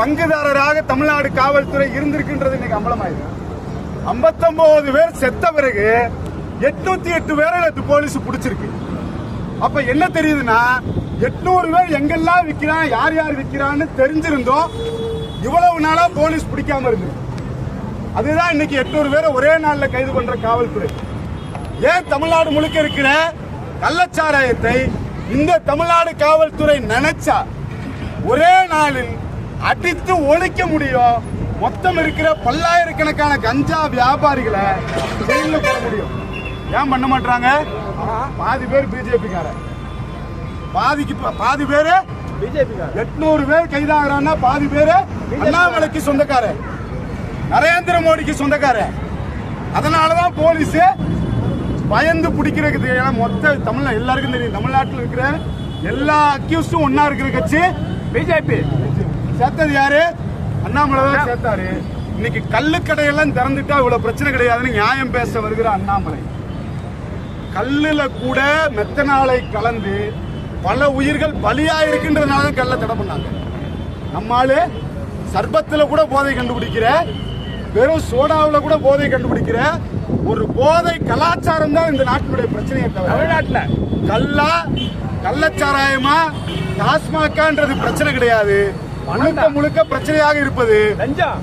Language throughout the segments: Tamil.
பங்குதாரராக தமிழ்நாடு காவல்துறை இருந்திருக்கின்றது இன்னைக்கு அம்பலமாயிருக்கு. ஐம்பத்தொன்பது பேர் செத்த பிறகு எட்நூத்தி எட்டு பேரை நேத்து போலீஸ் பிடிச்சிருக்கு. அப்ப என்ன தெரியுதுன்னா எட்நூறு பேர் எங்கெல்லாம் விற்கிறான் யார் யார் விற்கிறான்னு தெரிஞ்சிருந்தோம். இவ்வளவு நாளா போலீஸ் பிடிக்காம இருந்து அதுதான் இன்னைக்கு எட்நூறு பேரை ஒரே நாள்ல கைது பண்ற காவல்துறை. ஏன் தமிழ்நாடு முழுக்க இருக்கிற கள்ளச்சாராயத்தை இந்த தமிழ்நாடு காவல்துறை நினைச்சா? ஒரே நாளில் அடித்து ஒழிக்க முடியும். மொத்தம் இருக்கிற பல்லாயிரக்கணக்கான கஞ்சா வியாபாரிகளை ஜெயில போட முடியும். ஏன் பண்ண மாட்டாங்க பாதி பேர் பிஜேபி கார பாதிக்கு பாதி பேரு எட்நூறு பேர் கைதாகிறான்னா பாதி பேரு அண்ணாமலைக்கு சொந்தக்காரன் நரேந்திர மோடிக்கு சொந்தக்காரன் அதனாலதான் போலீஸ் பயந்து பிடிக்கிறதுக்கு ஏன்னா மொத்த தமிழ் எல்லாருக்கும் தெரியும் தமிழ்நாட்டில் இருக்கிற எல்லா அக்யூஸ்டும் ஒன்னா இருக்கிற கட்சி பிஜேபி. சேர்த்தது யாரு? அண்ணாமலை தான் சேர்த்தாரு. இன்னைக்கு கள்ளுக்கடையெல்லாம் திறந்துட்டா இவ்வளவு பிரச்சனை கிடையாதுன்னு நியாயம் பேச வருகிற அண்ணாமலை. கல்லுல கூட மெத்தனாலை கலந்து பல உயிர்கள் பலியா இருக்கின்றதுனால தான் கல்லை தடை பண்ணாங்க. நம்ம ஆளு சர்பத்துல கூட போதை கண்டுபிடிக்கிற வெறும் சோடாவுல கூட போதை கண்டுபிடிக்கிற ஒரு போதை கலாச்சாரம் தான் இந்த நாட்டினுடைய பிரச்சனையை தவிர தமிழ்நாட்டுல. கல்லா கள்ளச்சாராயமா டாஸ்மாகான்றது பிரச்சனை கிடையாது. முழுக்க முழுக்க பிரச்சனையாக இருப்பது.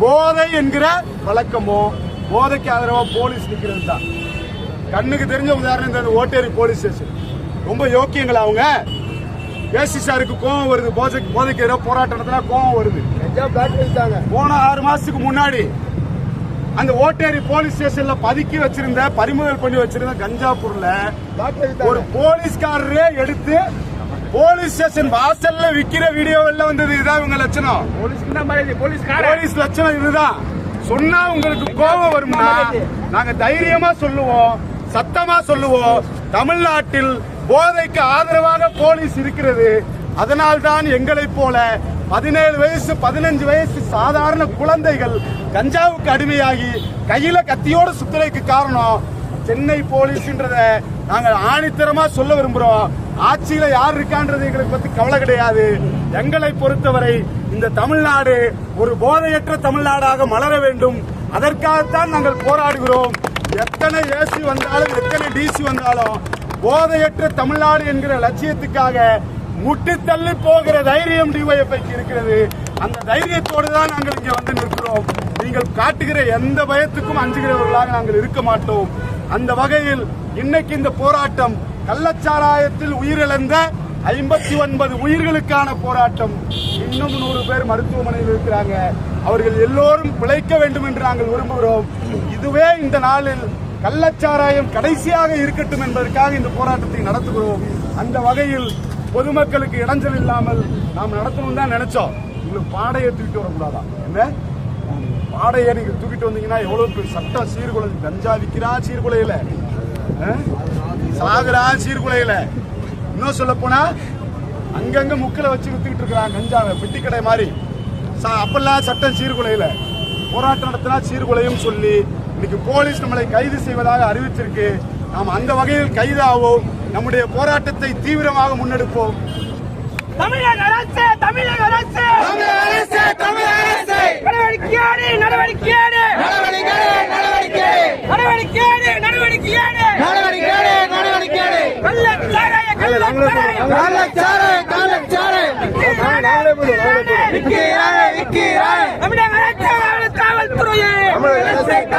போதை என்கிற வழக்கமோ போதைக்கு ஆதரவா போலீஸ் நிக்கிறது தான். கண்ணுக்கு தெரிஞ்ச உதாரணம் இந்த ஓட்டேரி போலீஸ் ஸ்டேஷன். ரொம்ப யோக்கியங்களா அவங்க? பேசி சாருக்கு கோவம் வருது. போதைக்கு போதைக்கு எதிராக போராட்டம் நடத்தினா கோவம் வருது. போன ஆறு மாசத்துக்கு முன்னாடி அந்த ஓட்டேரி போலீஸ் ஸ்டேஷன்ல பதுக்கி வச்சிருந்த பறிமுதல் பண்ணி வச்சிருந்த கஞ்சா பொருளை ஒரு போலீஸ்காரரே எடுத்து போலீஸ் ஸ்டேஷன் வாசல்ல விக்கிற வீடியோ எல்லாம் வந்தது இதுதான் இவங்க லட்சணம். போலீஸ் லட்சணம் இதுதான். சொன்னா உங்களுக்கு கோபம் வரும்னா நாங்க தைரியமா சொல்லுவோம் சத்தமா சொல்லுவோம். தமிழ்நாட்டில் போதைக்கு ஆதரவாக போலீஸ் இருக்கிறது. அதனால்தான் எங்களைப் போல பதினேழு வயசு பதினஞ்சு வயசு சாதாரண குழந்தைகள் கஞ்சாவுக்கு அடிமையாகி கையில கத்தியோட சுத்துறதுக்கு காரணம். சென்னை போலீஸ்ன்றத நாங்கள் ஆணித்தரமா சொல்ல விரும்புறோம். ஆட்சியில யார் இருக்கான்றது எங்களுக்கு பத்தி கவலை கிடையாது. எங்களை பொறுத்தவரை இந்த தமிழ்நாடு ஒரு போதையற்ற தமிழ்நாடாக மலர வேண்டும். அதற்காகத்தான் நாங்கள் போராடுகிறோம். எத்தனை ஏசி வந்தாலும் எத்தனை டிசி வந்தாலும் போதையற்ற தமிழ்நாடு என்கிற லட்சியத்துக்காக முட்டி தள்ளி போகிற தைரியம் டிஒய்எஃப்ஐக்கு இருக்கிறது. அந்த தைரியத்தோடு தான் நாங்கள் இங்கே வந்து நிற்கிறோம். நீங்கள் காட்டுகிற எந்த பயத்துக்கும் அஞ்சுகிறவர்களாக நாங்கள் இருக்க மாட்டோம். அந்த வகையில் இன்னைக்கு இந்த போராட்டம் கள்ளச்சாராயத்தில் உயிரிழந்த ஐம்பத்தி ஒன்பது உயிர்களுக்கான போராட்டம் இன்னும் நூறு பேர் மருத்துவமனையில் இருக்கிறாங்க. அவர்கள் எல்லோரும் பிழைக்க வேண்டும் என்று நாங்கள் விரும்புகிறோம். இதுவே இந்த நாளில் கள்ளச்சாராயம் கடைசியாக இருக்கட்டும் என்பதற்காக இந்த போராட்டத்தை நடத்துகிறோம். அந்த வகையில் பொதுமக்களுக்கு இடைஞ்சல் இல்லாமல் நாம் நடத்தணும் தான் நினைச்சோம். உங்களுக்கு பாடையை தூக்கிட்டு வரக்கூடாதா? என்ன? பாடையை நீங்க தூக்கிட்டு வந்தீங்கன்னா எவ்வளவு பெரிய சட்டம் சீர்குலை கஞ்சா விற்கிறா சீர்குலையில? அஹ்? சாகுறா சீர்குலையில. இன்னும் சொல்ல போனா அங்கங்க முக்கில வச்சு வித்துக்கிட்டு இருக்கிறாங்க கஞ்சாவை பெட்டி கடை மாதிரி. சா- அப்பெல்லாம் சட்டம் சீர்குலையில. போராட்டம் நடத்தினா சீர்குலையும் சொல்லி இன்னைக்கு போலீஸ் நம்மளை கைது செய்வதாக அறிவிச்சிருக்கு. நாம் அந்த வகையில் கைதாவோம். நம்முடைய போராட்டத்தை தீவிரமாக முன்னெடுப்போம். தமிழக அரசு தமிழக அரசு! நடவடிக்கையாடு நடவடிக்கையாடு! நடவடிக்கையாடு! காலச்சாரே காலச்சாரே நாங்களே போடுவோம் விக்கிறாரே விக்கிறாரே காவல்துறையே.